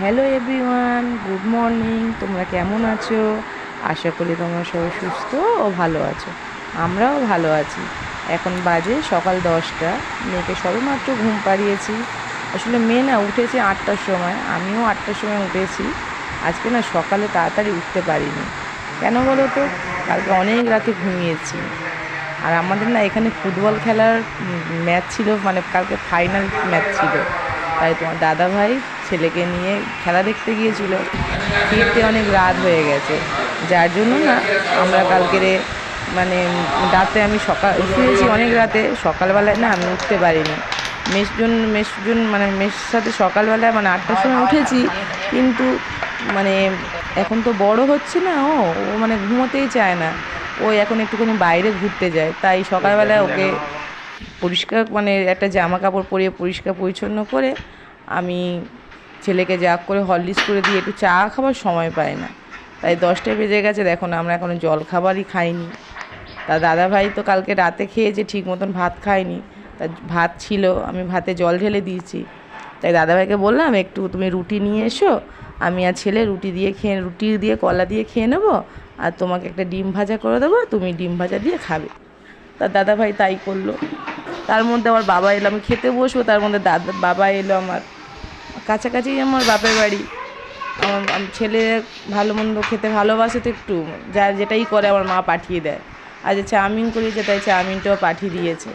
Hello everyone, good morning, তোমরা কেমন আছো? আশা করি তোমরা সবাই সুস্থ ও ভালো আছো। আমরাও ভালো আছি। এখন বাজে সকাল দশটা, মেয়েকে সবেমাত্র ঘুম পাড়িয়েছি। আসলে মেয়ে না উঠেছে আটটার সময়, আমিও আটটার সময় উঠেছি। আজকে না সকালে তাড়াতাড়ি উঠতে পারিনি। কেন বলো তো? কালকে অনেক রাতে ঘুমিয়েছি। আর আমাদের না এখানে ফুটবল খেলার ম্যাচ ছিল মানে কালকে ফাইনাল ম্যাচ ছিল। তাই তোমার দাদা ভাই ছেলেকে নিয়ে খেলা দেখতে গিয়েছিল। ফিরতে অনেক রাত হয়ে গেছে। যার জন্য না, আমরা কালকেরে মানে রাতে আমি সকাল, শুয়েছি অনেক রাতে। সকালবেলায় না আমি উঠতে পারিনি। মেশজন মেশজন মানে মেশের সাথে সকালবেলায় মানে আটটার সময় উঠেছি। কিন্তু মানে এখন তো বড় হচ্ছে না, ও ও মানে ঘুমোতেই চায় না। ও এখন একটুখানি বাইরে ঘুরতে যায়। তাই সকালবেলায় ওকে পরিষ্কার মানে একটা জামা কাপড় পরিয়ে পরিষ্কার পরিচ্ছন্ন করে আমি ছেলেকে যা করে হরলিক্স করে দিয়ে একটু চা খাবার সময় পায় না। তাই দশটায় বেজে গেছে, দেখো না, আমরা এখনও জল খাবারই খাইনি। তা দাদা ভাই তো কালকে রাতে খেয়েছে ঠিক মতন ভাত খায়নি, তা ভাত ছিল, আমি ভাতে জল ঢেলে দিয়েছি। তাই দাদাভাইকে বললাম, একটু তুমি রুটি নিয়ে এসো, আমি আর ছেলে রুটি দিয়ে খেয়ে, রুটি দিয়ে কলা দিয়ে খেয়ে নেব, আর তোমাকে একটা ডিম ভাজা করে দেবো তুমি ডিম ভাজা দিয়ে খাবে। তা দাদা ভাই তাই করল। তার মধ্যে আমার বাবা এলো, আমি খেতে বসবো, তার মধ্যে দাদা, বাবা এলো আমার। কাছাকাছি আমার বাপের বাড়ি। আমার ছেলে ভালো মন্দ খেতে ভালোবাসে তো একটু, যা যেটাই করে আমার মা পাঠিয়ে দেয়। আর যে চাউমিন করিয়েছে তাই চাউমিনটাও পাঠিয়ে দিয়েছে।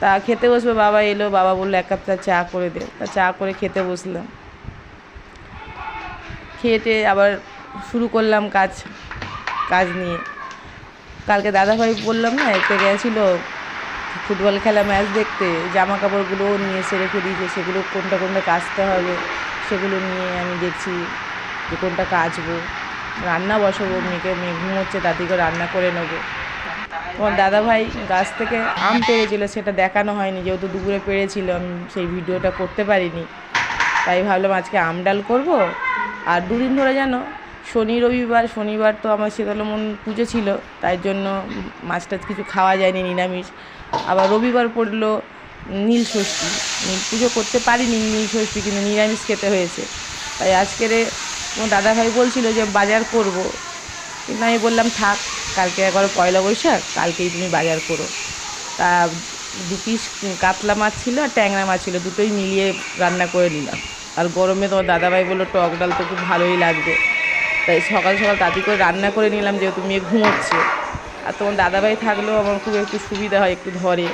তা খেতে বসবে, বাবা এলো, বাবা বলল, এক কাপ চা করে দে। তা চা করে খেতে বসলাম। খেতে আবার শুরু করলাম কাজ কাজ নিয়ে। কালকে দাদাভাই বললাম না, এতে গেছিল ফুটবল খেলা ম্যাচ দেখতে জামা কাপড়গুলোও নিয়ে এসে রেখে দিয়েছে সেগুলো কোনটা কোনটা কাচতে হবে সেগুলো নিয়ে আমি দেখছি যে কোনটা কাচবো। রান্না বসাবো, মেয়েকে মেয়ে ঘুমোচ্ছে তাদেরকে রান্না করে নেব। তোমার দাদাভাই গাছ থেকে আম পেড়েছিল সেটা দেখানো হয়নি, যেহেতু দুপুরে পেড়েছিল আমি সেই ভিডিওটা করতে পারিনি। তাই ভাবলাম আজকে আম ডাল করব, আর দুদিন ধরে জানো শনি রবিবার, শনিবার তো আমার শীতলমন পুজো ছিল, তাই জন্য মাছ টাছ কিছু খাওয়া যায়নি, নিরামিষ। আবার রবিবার পড়ল নীল ষষ্ঠী। পুজো করতে পারিনি নীল ষষ্ঠী, কিন্তু নিরামিষ খেতে হয়েছে। তাই আজকেরে তোমার দাদাভাই বলছিল যে বাজার করব। কিন্তু আমি বললাম, থাক, কালকে একবার পয়লা বৈশাখ, কালকেই তুমি বাজার করো। তা দু পিস কাতলা মাছ ছিল আর ট্যাংরা মাছ ছিল, দুটোই মিলিয়ে রান্না করে নিলাম। আর গরমে তোমার দাদাভাই বলল, টক ডাল তো খুব ভালোই লাগবে। তাই সকাল সকাল তাড়াতাড়ি করে রান্না করে নিলাম যেহেতু মেয়ে ঘুমোচ্ছে। আর তোমার দাদাভাই থাকলেও আমার খুব একটু সুবিধা হয় একটু ধরে।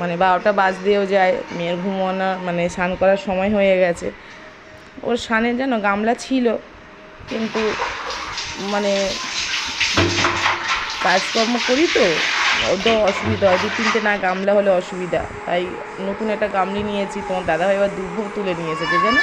মানে বারোটা বাজ দিয়েও যায়, মেয়ের ঘুমোনো মানে স্নান করার সময় হয়ে গেছে। ওর স্নানের যেন গামলা ছিল, কিন্তু মানে কাজকর্ম করি তো ওদের অসুবিধা হয়। দু তিনটে না গামলা হলে অসুবিধা। তাই নতুন একটা গামলি নিয়েছি, তোমার দাদাভাই আবার দুধও তুলে নিয়েছে যে জানো?